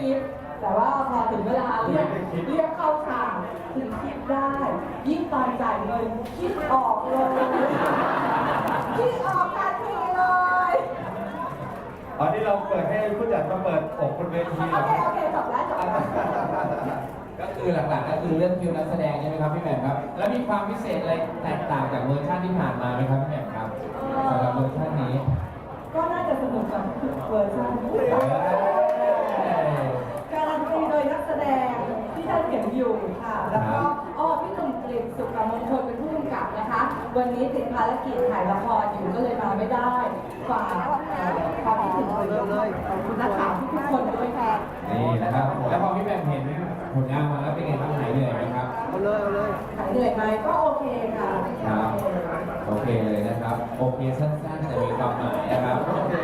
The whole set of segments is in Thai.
คิด แต่ว่าพอถึงเวลาเรียกเรียกเข้าฉากถึงคิดได้ ยิ่งตอนจ่ายเงินคิดออกเลยคิดออกทันทีเลยตอนนี้เราเปิดให้ผู้จัดมาเปิดอกบนเวทีโอเหรอเคโอเคจบแล้วจบแล้วก็คือหลักๆก็คือเรื่องคิวนักแสดงใช่ไหมครับพี่แหม่มครับ แล้วมีความพิเศษอะไรแตกต่างจากเวอร์ชันที่ผ่านมาไหมครับพี่แหม่มครับสำหรับเวอร์ชันนี้ ก็น่าจะสนุกกับเวอร์ชัน เอ้ย การันตีโดยนักแสดงที่ท่านเห็นอยู่ค่ะ แล้วก็อ้อพี่หนุ่มกฤษ สุขมงคลเป็นผู้กำกับนะคะ วันนี้ติดภารกิจถ่ายละครอยู่ก็เลยมาไม่ได้ฝากเอ่อความคิดถึงเลยขอบคุณนักข่าวทุกๆคนด้วยค่ะนี่นะครับ แล้วพอพี่แหม่มเห็นผลงานมาแล้วเป็นไงบ้างหายเหนื่อยไหมครับหายเหนื่อยไหมก็โอเคค่ะครับโอเคเลยนะครับ โอเคสั้นๆแต่มีความหมายนะครับ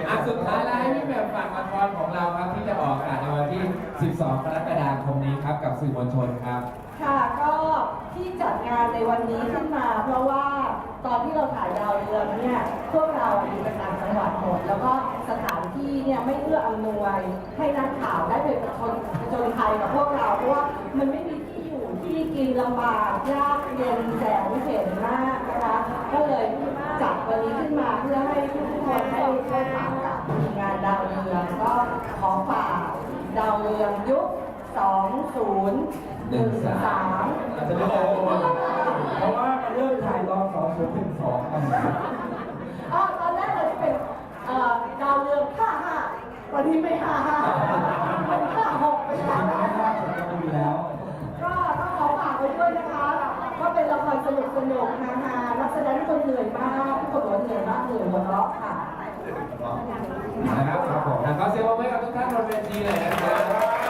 อะสุดท้ายแล้วให้พี่แหม่มฝากละครของเราครับที่จะออกอากาศในวันที่ 12 กรกฎาคมนี้ครับกับสื่อมวลชนครับ ค่ะก็ ที่จัดงานในวันนี้ขึ้นมา เพราะว่าตอนที่เราถ่ายดาวเรืองเนี่ยพวกเราอยู่กันต่างจังหวัดหมดแล้วก็สถานที่เนี่ยไม่เอื้ออำนวยให้นักข่าวได้ไปประชนประจนภัยกับพวกเราเพราะว่ามันไม่มีที่อยู่ที่กินลำบากยากเย็นแสนเข็ญมากนะคะก็เลยจัดวันนี้ขึ้นมาเพื่อให้ทุกคนได้ได้ถามกับงานดาวเรืองก็ขอฝากดาวเรืองยุค 20หนึ่งสามอาจจะไม่ได้เพราะว่ามันเริ่มถ่ายตอนสองศูนย์ถึงสองครับอ๋อตอนแรกเราจะเป็นเอ่อดาวเรืองห้าห้าวันนี้ไม่ห้าห้าเป็นห้าหกไปแล้วดูแล้วก็ต้องขอฝากไว้ด้วยนะคะก็เป็นละครสนุกสนุกฮาฮานักแสดงทุกคนเหนื่อยมากทุกคนบอกว่าเหนื่อยมากเหนื่อยหัวเราะค่ะนะครับครับผมขอเสียงปรบมือให้กับทุกท่านบนเวทีเลยนะครับขอบคุณ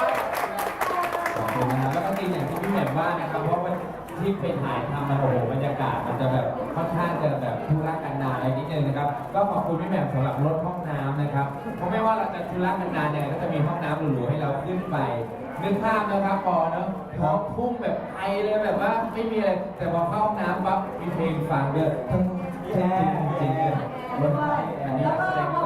นะครับแล้วก็จริงอย่างที่พี่แหม่มว่านะครับเพราะว่าที่เป็นถ่ายทำมันโอ้โหบรรยากาศมันจะแบบค่อนข้างจะแบบทุรกันดารอะไรนิดนึงนะครับ ก็ขอบคุณพี่แหม่มสำหรับรถห้องน้ำนะครับ เพราะไม่ว่าเราจะทุรกันดารยังไงก็จะมีห้องน้ำหรูๆให้เราขึ้นไปนึกภาพนะครับปอเนาะท้องพุ่งแบบไอเลยแบบว่าไม่มีอะไรแต่พอเข้าห้องน้ำปั๊บมีเพลงฟังเดือดทั้งแค่จริงๆรถไฟอันนี้แล้วก็แสดงพอว่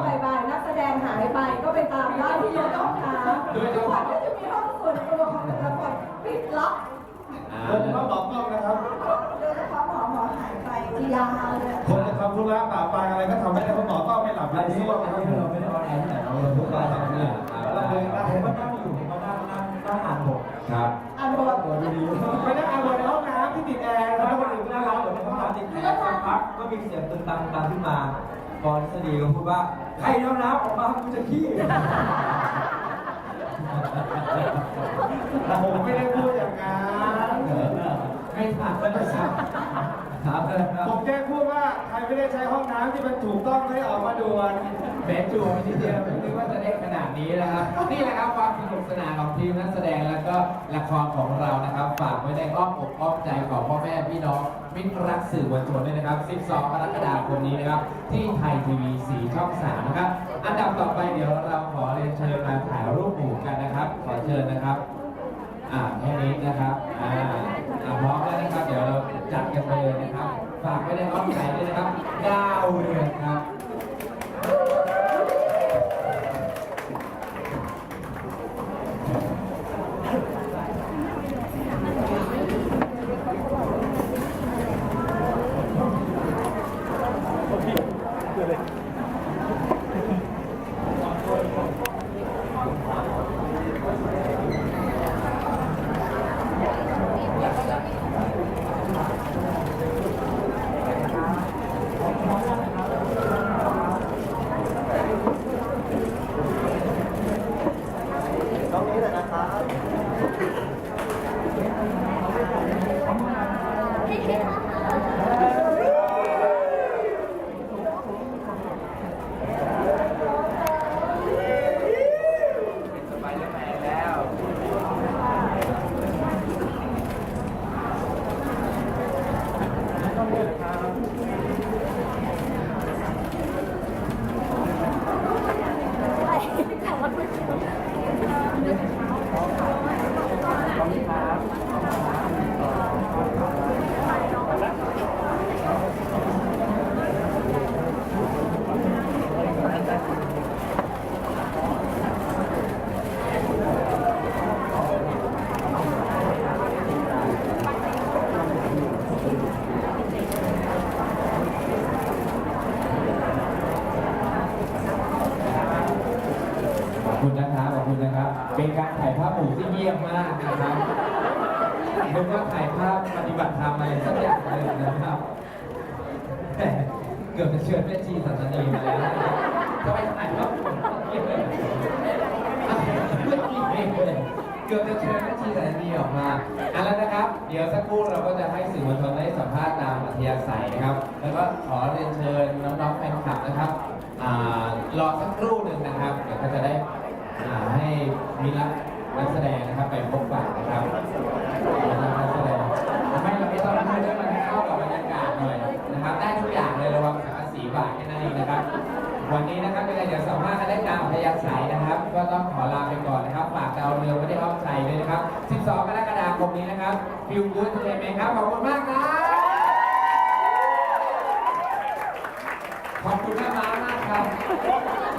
าบ่ายๆนักแสดงหายไปก็ไปตามได้ที่รถห้องน้ำทุกคนก็จะมีห้องส่วนตัวของแต่ละคนปิดล็อกอ่าผมก็บอกกล้องนะครับ โดยเฉพาะหมอหมอหายไปที่ยาวเลยคนจะทำธุระป่าปลายอะไรก็ทำไม่ได้เพราะหมอก็ไม่หลับอันเลยนี้ที่ว่าว่าเราเราไม่ไม่ได้ได้ออนแอร์ที่ไหนเราทุกวันเนี่ยเราเคยนั่งผมก็นั่งอยู่ผมก็นั่งนั่งนั่งอ่านบทครับอันบนบทดีไม่ได้เอาไว้ในห้องน้ำที่ติดแอร์แล้แล้ววคคนนอื่อื่นนก็ก็นั่งนั่งร้านอยู่ในห้องน้ำติดแอร์สักพักก็มีเสียงตึงตังตังขึ้นมา บอลสดีก็พูดว่า ใครเอาน้ำออกมากูจะขี้ผมไม่ได้พูดอย่างนั้นไม่ถามก็จะถามถามเลย ครับผมแค่พูดว่าใครไม่ได้ใช้ห้องน้ำที่มันถูกต้องให้ออกมาด่วนเบสจูไม่ใช่เดียวผมนึกว่าจะได้ขนาดนี้นะครับนี่แหละครับความสนุกสนานของทีมนักแสดงแล้วก็ละครของเรานะครับ ฝากไว้ในอ้อมอกอ้อมใจของพ่อแม่พี่น้องมิตรรักสื่อมวลชนด้วยนะครับ 12 กรกฎาคมนี้นะครับ ที่ไทยทีวีสีช่อง 3 นะครับ อันดับต่อไปเดี๋ยวเราขอเรียนเชิญมาถ่ายรูปหมู่กันนะครับ ขอเชิญนะครับ อ่าแค่นี้นะครับอ่าอ่าพร้อมแล้วนะครับ เดี๋ยวเราจัดกันไปเลยนะครับ ฝากไว้ในอ้อมใจด้วยนะครับดาวเรืองครับ ครับ คุณนะครับขอบคุณนะครับ เป็นการถ่ายภาพหมู่ที่เยี่ยมมากนะครับนึกว่าถ่ายภาพปฏิบัติธรรมอะไรสักอย่างหนึ่งนะครับแต่เกือบจะเชิญแม่ชีสันสนีมาแล้วนะครับทำไมถ่ายภาพเยี่ยมเลยเกือบจะเชิญแม่ชีสันสนีออกมาเอันแล้วนะครับ เดี๋ยวสักครู่เราก็จะให้สื่อมวลชนได้สัมภาษณ์ตามอัธยาศัยนะครับ แล้วก็ขอเรียนเชิญน้องๆแฟนคลับนะครับรอสักครู่หนึ่งนะครับ เดี๋ยวก็จะได้ อ่าให้มีรับนักแสดงนะครับไปพบปะนะครับนักแสดงไม่เราไม่ต้องพูดให้มันเข้ากับบรรยากาศหน่อยนะครับ ได้ทุกอย่างเลยระวังสังกะสีบาทแค่นั้นเองนะครับ วันนี้นะครับเป็นไงเดี๋ยวสัมภาษณ์กันได้ตามอัธยาศัยนะครับ ก็ต้องขอลาไปก่อนนะครับ ฝากดาวเรืองไว้ในอ้อมใจด้วยนะครับ 12 กรกฎาคมนี้นะครับฟิวกู๊ดเลยไหมครับ ขอบคุณมากครับขอบคุณแม่ม้ามากครับ